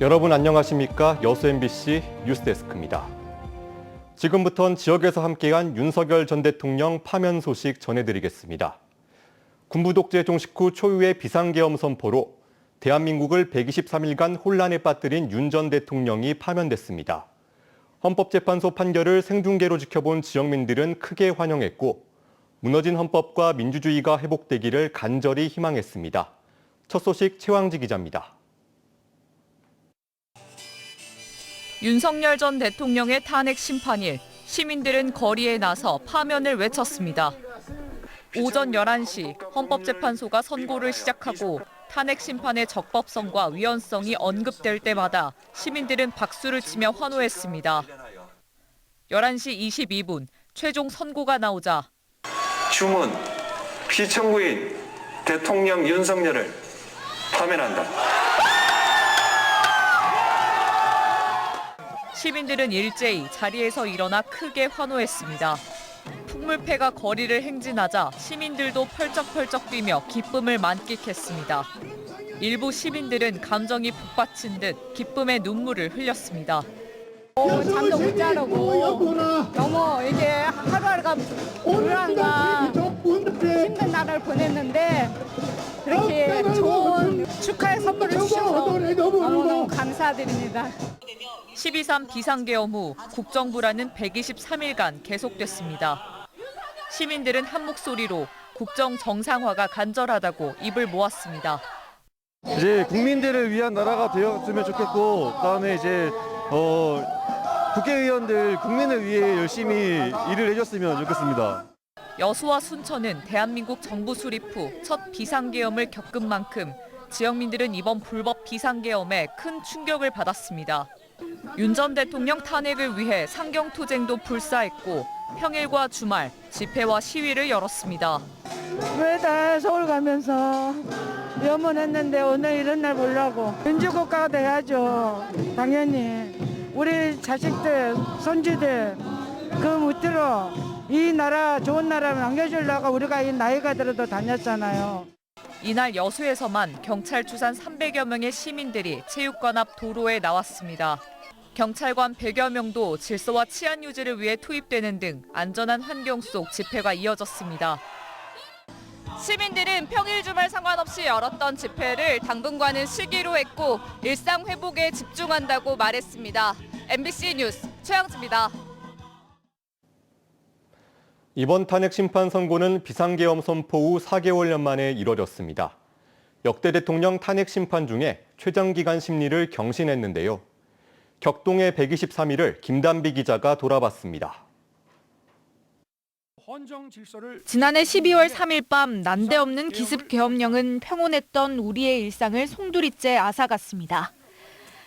여러분 안녕하십니까? 여수 MBC 뉴스데스크입니다. 지금부턴 지역에서 함께한 윤석열 전 대통령 파면 소식 전해드리겠습니다. 군부 독재 종식 후 초유의 비상계엄 선포로 대한민국을 123일간 혼란에 빠뜨린 윤 전 대통령이 파면됐습니다. 헌법재판소 판결을 생중계로 지켜본 지역민들은 크게 환영했고 무너진 헌법과 민주주의가 회복되기를 간절히 희망했습니다. 첫 소식 최왕지 기자입니다. 윤석열 전 대통령의 탄핵 심판일, 시민들은 거리에 나서 파면을 외쳤습니다. 오전 11시 헌법재판소가 선고를 시작하고 탄핵 심판의 적법성과 위헌성이 언급될 때마다 시민들은 박수를 치며 환호했습니다. 11시 22분 최종 선고가 나오자 주문 피청구인 대통령 윤석열을 파면한다. 시민들은 일제히 자리에서 일어나 크게 환호했습니다. 풍물패가 거리를 행진하자 시민들도 펄쩍펄쩍 뛰며 기쁨을 만끽했습니다. 일부 시민들은 감정이 북받친 듯 기쁨의 눈물을 흘렸습니다. 어, 잠도 못 자르고 너무 이게 하루하루가 불안과 힘든 날을 보냈는데 이렇게 좋은 축하의 선물을 주셔서 너무너무 감사드립니다. 12.3 비상계엄 후 국정불안은 123일간 계속됐습니다. 시민들은 한 목소리로 국정 정상화가 간절하다고 입을 모았습니다. 이제 국민들을 위한 나라가 되었으면 좋겠고 그다음에 이제 어, 국회의원들 국민을 위해 열심히 일을 해줬으면 좋겠습니다. 여수와 순천은 대한민국 정부 수립 후 첫 비상계엄을 겪은 만큼 지역민들은 이번 불법 비상계엄에 큰 충격을 받았습니다. 윤 전 대통령 탄핵을 위해 상경투쟁도 불사했고 평일과 주말 집회와 시위를 열었습니다. 매달 서울 가면서 염원했는데 오늘 이런 날 보려고? 민주국가가 돼야죠. 당연히. 우리 자식들 손주들 그 무트로 이 나라 좋은 나라 남겨주려고 우리가 이 나이가 들어도 다녔잖아요 이날 여수에서만 경찰 추산 300여 명의 시민들이 체육관 앞 도로에 나왔습니다. 경찰관 100여 명도 질서와 치안 유지를 위해 투입되는 등 안전한 환경 속 집회가 이어졌습니다. 시민들은 평일 주말 상관없이 열었던 집회를 당분간은 시기로 했고 일상 회복에 집중한다고 말했습니다. MBC 뉴스 최영지입니다. 이번 탄핵 심판 선고는 비상계엄 선포 후 4개월여 만에 이뤄졌습니다. 역대 대통령 탄핵 심판 중에 최장기간 심리를 경신했는데요. 격동의 123일을 김단비 기자가 돌아봤습니다. 지난해 12월 3일 밤 난데없는 기습 계엄령은 평온했던 우리의 일상을 송두리째 앗아갔습니다.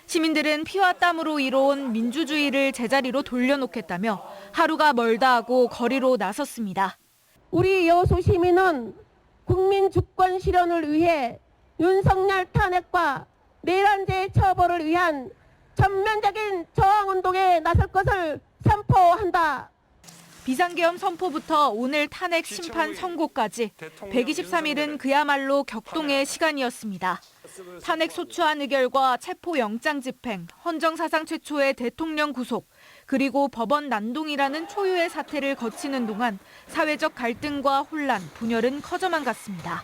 시민들은 피와 땀으로 이뤄온 민주주의를 제자리로 돌려놓겠다며 하루가 멀다 하고 거리로 나섰습니다. 우리 여수 시민은 국민 주권 실현을 위해 윤석열 탄핵과 내란죄 처벌을 위한 전면적인 저항 운동에 나설 것을 선포한다. 비상계엄 선포부터 오늘 탄핵 심판 선고까지 123일은 그야말로 격동의 시간이었습니다. 탄핵 소추안 의결과 체포 영장 집행, 헌정 사상 최초의 대통령 구속, 그리고 법원 난동이라는 초유의 사태를 거치는 동안 사회적 갈등과 혼란, 분열은 커져만 갔습니다.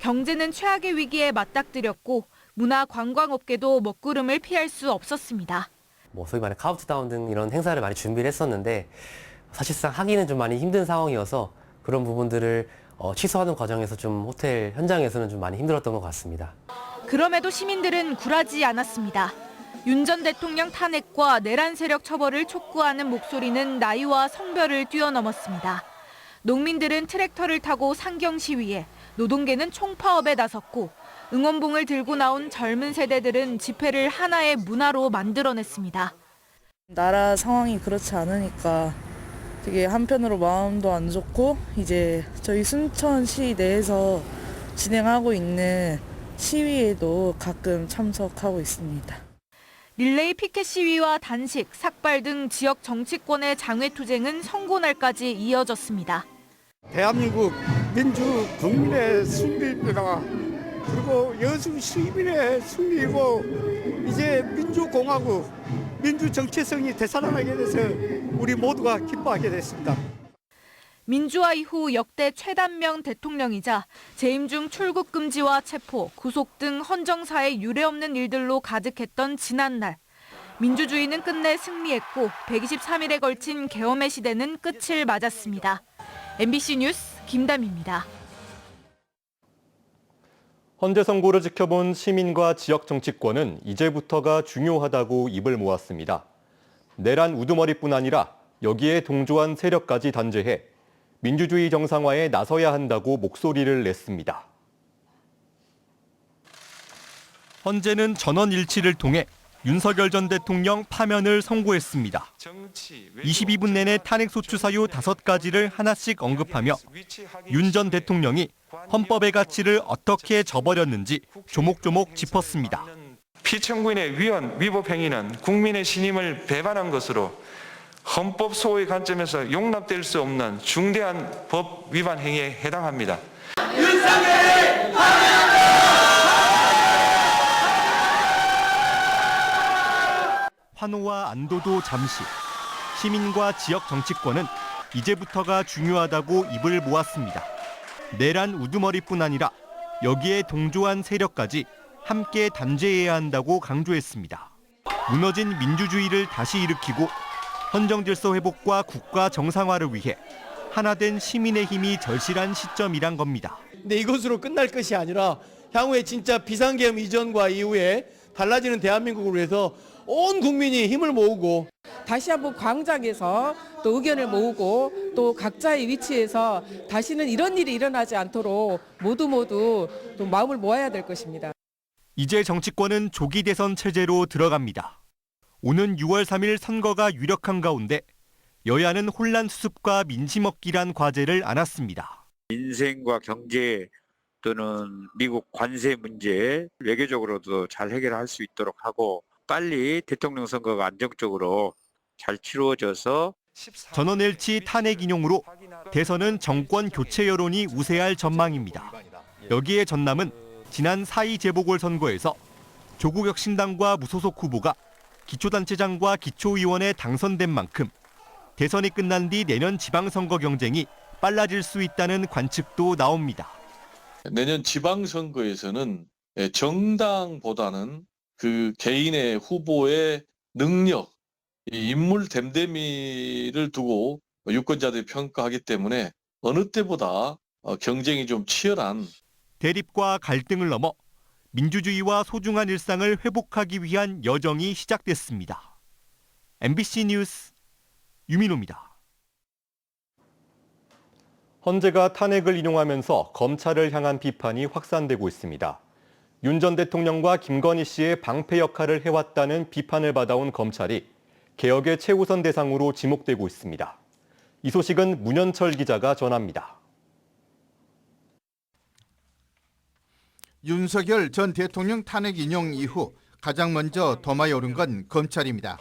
경제는 최악의 위기에 맞닥뜨렸고 문화 관광업계도 먹구름을 피할 수 없었습니다. 뭐 소위 말해 카운트다운 등 이런 행사를 많이 준비를 했었는데 사실상 하기는 좀 많이 힘든 상황이어서 그런 부분들을 어, 취소하는 과정에서 좀 호텔 현장에서는 좀 많이 힘들었던 것 같습니다. 그럼에도 시민들은 굴하지 않았습니다. 윤 전 대통령 탄핵과 내란 세력 처벌을 촉구하는 목소리는 나이와 성별을 뛰어넘었습니다. 농민들은 트랙터를 타고 상경 시위에, 노동계는 총파업에 나섰고 응원봉을 들고 나온 젊은 세대들은 집회를 하나의 문화로 만들어냈습니다. 나라 상황이 그렇지 않으니까 되게 한편으로 마음도 안 좋고 이제 저희 순천시 내에서 진행하고 있는 시위에도 가끔 참석하고 있습니다. 릴레이 피켓 시위와 단식, 삭발 등 지역 정치권의 장외 투쟁은 선고 날까지 이어졌습니다. 대한민국 민주 국민의 승리입니다. 그리고 여수 시민의 승리이고 이제 민주공화국 민주 정체성이 되살아나게 돼서 우리 모두가 기뻐하게 됐습니다. 민주화 이후 역대 최단명 대통령이자 재임 중 출국 금지와 체포, 구속 등 헌정사에 유례없는 일들로 가득했던 지난날. 민주주의는 끝내 승리했고 123일에 걸친 계엄의 시대는 끝을 맞았습니다. MBC 뉴스 김담입니다. 헌재 선고를 지켜본 시민과 지역 정치권은 이제부터가 중요하다고 입을 모았습니다. 내란 우두머리뿐 아니라 여기에 동조한 세력까지 단죄해 민주주의 정상화에 나서야 한다고 목소리를 냈습니다. 헌재는 전원 일치를 통해 윤석열 전 대통령 파면을 선고했습니다. 22분 내내 탄핵소추 사유 5가지를 하나씩 언급하며 윤 전 대통령이 헌법의 가치를 어떻게 저버렸는지 조목조목 짚었습니다. 피청구인의 위헌, 위법 행위는 국민의 신임을 배반한 것으로 헌법 소의 관점에서 용납될 수 없는 중대한 법 위반 행위에 해당합니다. 환호와 안도도 잠시. 시민과 지역 정치권은 이제부터가 중요하다고 입을 모았습니다. 내란 우두머리뿐 아니라 여기에 동조한 세력까지 함께 단죄해야 한다고 강조했습니다. 무너진 민주주의를 다시 일으키고 헌정 질서 회복과 국가 정상화를 위해 하나된 시민의 힘이 절실한 시점이란 겁니다. 근데 이것으로 끝날 것이 아니라 향후에 진짜 비상계엄 이전과 이후에 달라지는 대한민국을 위해서 온 국민이 힘을 모으고 다시 한번 광장에서 또 의견을 모으고 또 각자의 위치에서 다시는 이런 일이 일어나지 않도록 모두 모두 또 마음을 모아야 될 것입니다. 이제 정치권은 조기 대선 체제로 들어갑니다. 오는 6월 3일 선거가 유력한 가운데 여야는 혼란 수습과 민심 얻기란 과제를 안았습니다. 민생과 경제 또는 미국 관세 문제 외교적으로도 잘 해결할 수 있도록 하고 빨리 대통령 선거가 안정적으로 잘 치루어져서 전원 일치 탄핵 인용으로 대선은 정권 교체 여론이 우세할 전망입니다. 여기에 전남은 지난 4.2 재보궐선거에서 조국혁 신당과 무소속 후보가 기초단체장과 기초의원에 당선된 만큼 대선이 끝난 뒤 내년 지방선거 경쟁이 빨라질 수 있다는 관측도 나옵니다. 내년 지방선거에서는 예, 정당보다는 그 개인의 후보의 능력, 이 인물 댐댐이를 두고 유권자들이 평가하기 때문에 어느 때보다 어, 경쟁이 좀 치열한 대립과 갈등을 넘어 민주주의와 소중한 일상을 회복하기 위한 여정이 시작됐습니다. MBC 뉴스 유민호입니다. 헌재가 탄핵을 인용하면서 검찰을 향한 비판이 확산되고 있습니다. 윤 전 대통령과 김건희 씨의 방패 역할을 해왔다는 비판을 받아온 검찰이 개혁의 최우선 대상으로 지목되고 있습니다. 이 소식은 문현철 기자가 전합니다. 윤석열 전 대통령 탄핵 인용 이후 가장 먼저 도마에 오른 건 검찰입니다.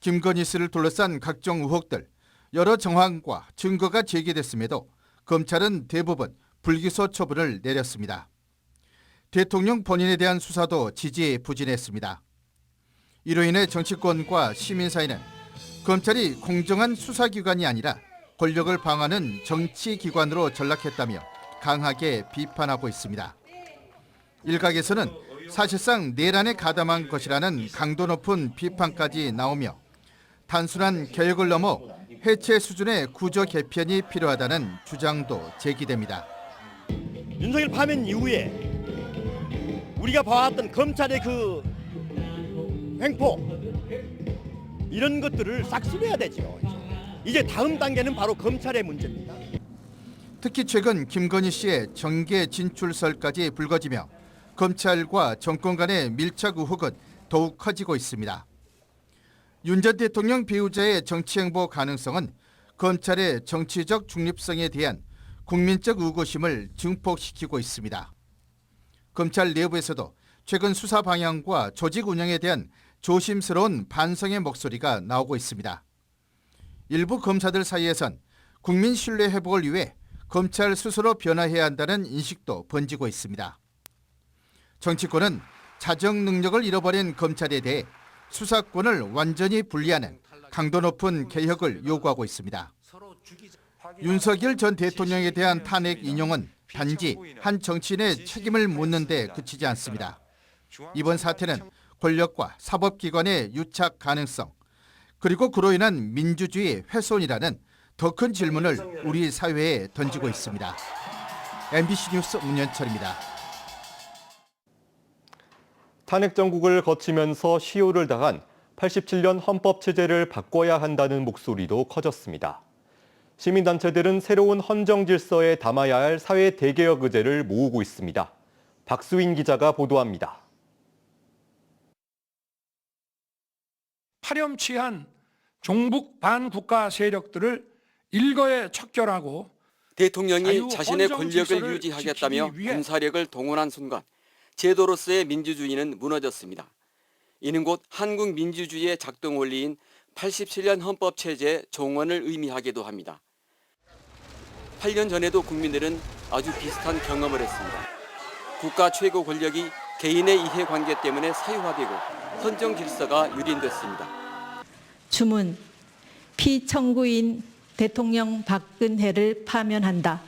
김건희 씨를 둘러싼 각종 의혹들, 여러 정황과 증거가 제기됐음에도 검찰은 대부분 불기소 처분을 내렸습니다. 대통령 본인에 대한 수사도 지지 부진했습니다. 이로 인해 정치권과 시민사회는 검찰이 공정한 수사기관이 아니라 권력을 방하는 정치기관으로 전락했다며 강하게 비판하고 있습니다. 일각에서는 사실상 내란에 가담한 것이라는 강도 높은 비판까지 나오며 단순한 개혁을 넘어 해체 수준의 구조 개편이 필요하다는 주장도 제기됩니다. 윤석열 파면 이후에 우리가 봐왔던 검찰의 그 횡포 이런 것들을 싹쓸이해야 되죠. 이제 다음 단계는 바로 검찰의 문제입니다. 특히 최근 김건희 씨의 정계 진출설까지 불거지며 검찰과 정권 간의 밀착 의혹은 더욱 커지고 있습니다. 윤 전 대통령 배우자의 정치 행보 가능성은 검찰의 정치적 중립성에 대한 국민적 의구심을 증폭시키고 있습니다. 검찰 내부에서도 최근 수사 방향과 조직 운영에 대한 조심스러운 반성의 목소리가 나오고 있습니다. 일부 검사들 사이에선 국민 신뢰 회복을 위해 검찰 스스로 변화해야 한다는 인식도 번지고 있습니다. 정치권은 자정 능력을 잃어버린 검찰에 대해 수사권을 완전히 분리하는 강도 높은 개혁을 요구하고 있습니다. 윤석열 전 대통령에 대한 탄핵 인용은 단지 한 정치인의 책임을 묻는 데 그치지 않습니다. 이번 사태는 권력과 사법기관의 유착 가능성, 그리고 그로 인한 민주주의 훼손이라는 더 큰 질문을 우리 사회에 던지고 있습니다. MBC 뉴스 문현철입니다. 탄핵 정국을 거치면서 시효를 당한 87년 헌법 체제를 바꿔야 한다는 목소리도 커졌습니다. 시민단체들은 새로운 헌정 질서에 담아야 할 사회 대개혁 의제를 모으고 있습니다. 박수인 기자가 보도합니다. 파렴치한 종북 반국가 세력들을 일거에 척결하고 대통령이 자신의 권력을 유지하겠다며 군사력을 동원한 순간 제도로서의 민주주의는 무너졌습니다. 이는 곧 한국 민주주의의 작동 원리인 87년 헌법 체제 종원을 의미하기도 합니다. 8년 전에도 국민들은 아주 비슷한 경험을 했습니다. 국가 최고 권력이 개인의 이해관계 때문에 사유화되고 헌정 질서가 유린됐습니다. 주문 피청구인 대통령 박근혜를 파면한다.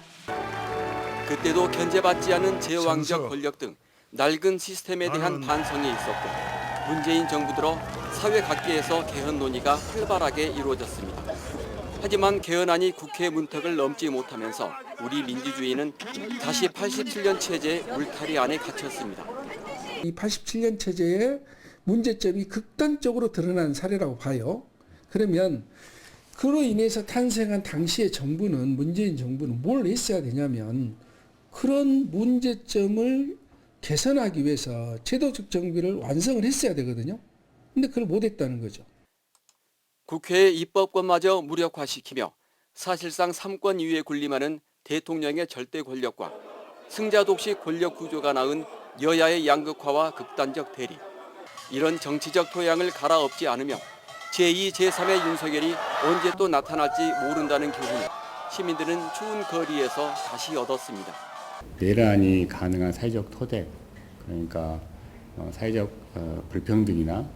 그때도 견제받지 않은 제왕적 권력 등 낡은 시스템에 대한 반성이 있었고 문재인 정부 들어 사회 각계에서 개헌 논의가 활발하게 이루어졌습니다. 하지만 개헌안이 국회 문턱을 넘지 못하면서 우리 민주주의는 다시 87년 체제 울타리 안에 갇혔습니다. 이 87년 체제의 문제점이 극단적으로 드러난 사례라고 봐요. 그러면 그로 인해서 탄생한 당시의 정부는 문재인 정부는 뭘 했어야 되냐면 그런 문제점을 개선하기 위해서 제도적 정비를 완성을 했어야 되거든요. 근데 그걸 못했다는 거죠. 국회의 입법권마저 무력화시키며 사실상 삼권 이유에 군림하는 대통령의 절대 권력과 승자 독식 권력 구조가 낳은 여야의 양극화와 극단적 대립. 이런 정치적 토양을 갈아엎지 않으며 제2, 제3의 윤석열이 언제 또 나타날지 모른다는 교훈을 시민들은 추운 거리에서 다시 얻었습니다. 내란이 가능한 사회적 토대, 그러니까 어, 사회적 어, 불평등이나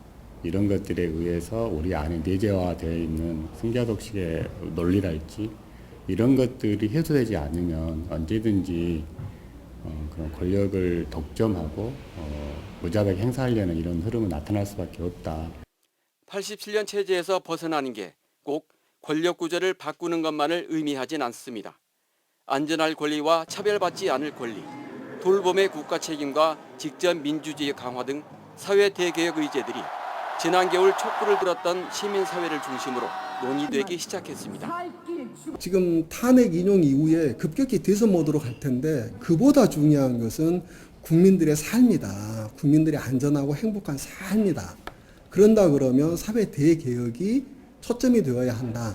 이런 것들에 의해서 우리 안에 내재화되어 있는 승자독식의 논리랄지 이런 것들이 해소되지 않으면 언제든지 어, 그런 권력을 독점하고 어, 무자백에 행사하려는 이런 흐름은 나타날 수밖에 없다. 87년 체제에서 벗어나는 게 꼭 권력 구조를 바꾸는 것만을 의미하진 않습니다. 안전할 권리와 차별받지 않을 권리, 돌봄의 국가 책임과 직접 민주주의 강화 등 사회 대개혁 의제들이 지난 겨울 촛불을 들었던 시민사회를 중심으로 논의되기 시작했습니다. 지금 탄핵 인용 이후에 급격히 대선 모드로 갈 텐데 그보다 중요한 것은 국민들의 삶이다. 국민들의 안전하고 행복한 삶이다. 그런다 그러면 사회 대개혁이 초점이 되어야 한다.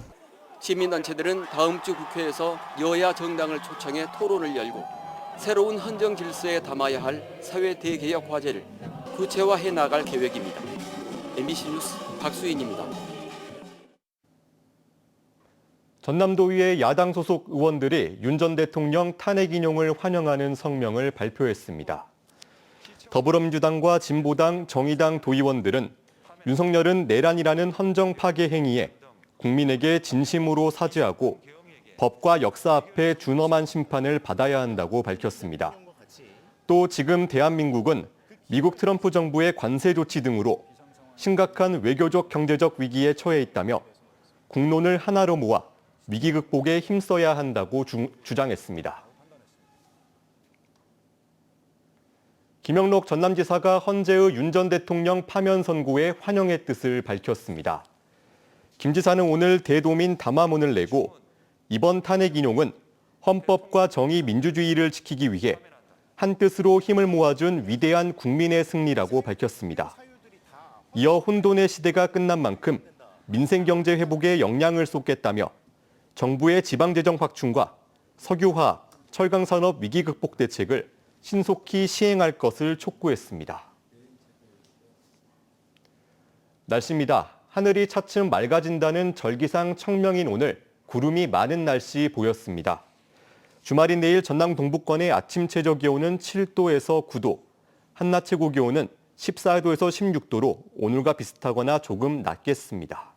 시민단체들은 다음 주 국회에서 여야 정당을 초청해 토론을 열고 새로운 헌정 질서에 담아야 할 사회 대개혁 과제를 구체화해 나갈 계획입니다. MBC 뉴스 박수인입니다. 전남도의회 야당 소속 의원들이 윤 전 대통령 탄핵 인용을 환영하는 성명을 발표했습니다. 더불어민주당과 진보당, 정의당 도의원들은 윤석열은 내란이라는 헌정 파괴 행위에 국민에게 진심으로 사죄하고 법과 역사 앞에 준엄한 심판을 받아야 한다고 밝혔습니다. 또 지금 대한민국은 미국 트럼프 정부의 관세 조치 등으로 심각한 외교적 경제적 위기에 처해 있다며 국론을 하나로 모아 위기 극복에 힘써야 한다고 주, 주장했습니다. 김영록 전남지사가 헌재의 윤 전 대통령 파면 선고에 환영의 뜻을 밝혔습니다. 김 지사는 오늘 대도민 담화문을 내고 이번 탄핵 인용은 헌법과 정의 민주주의를 지키기 위해 한 뜻으로 힘을 모아준 위대한 국민의 승리라고 밝혔습니다. 이어 혼돈의 시대가 끝난 만큼 민생 경제 회복에 역량을 쏟겠다며 정부의 지방 재정 확충과 석유화학, 철강 산업 위기 극복 대책을 신속히 시행할 것을 촉구했습니다. 날씨입니다. 하늘이 차츰 맑아진다는 절기상 청명인 오늘 구름이 많은 날씨 보였습니다. 주말인 내일 전남 동북권의 아침 최저 기온은 7도에서 9도, 한낮 최고 기온은 14도에서 16도로 오늘과 비슷하거나 조금 낮겠습니다.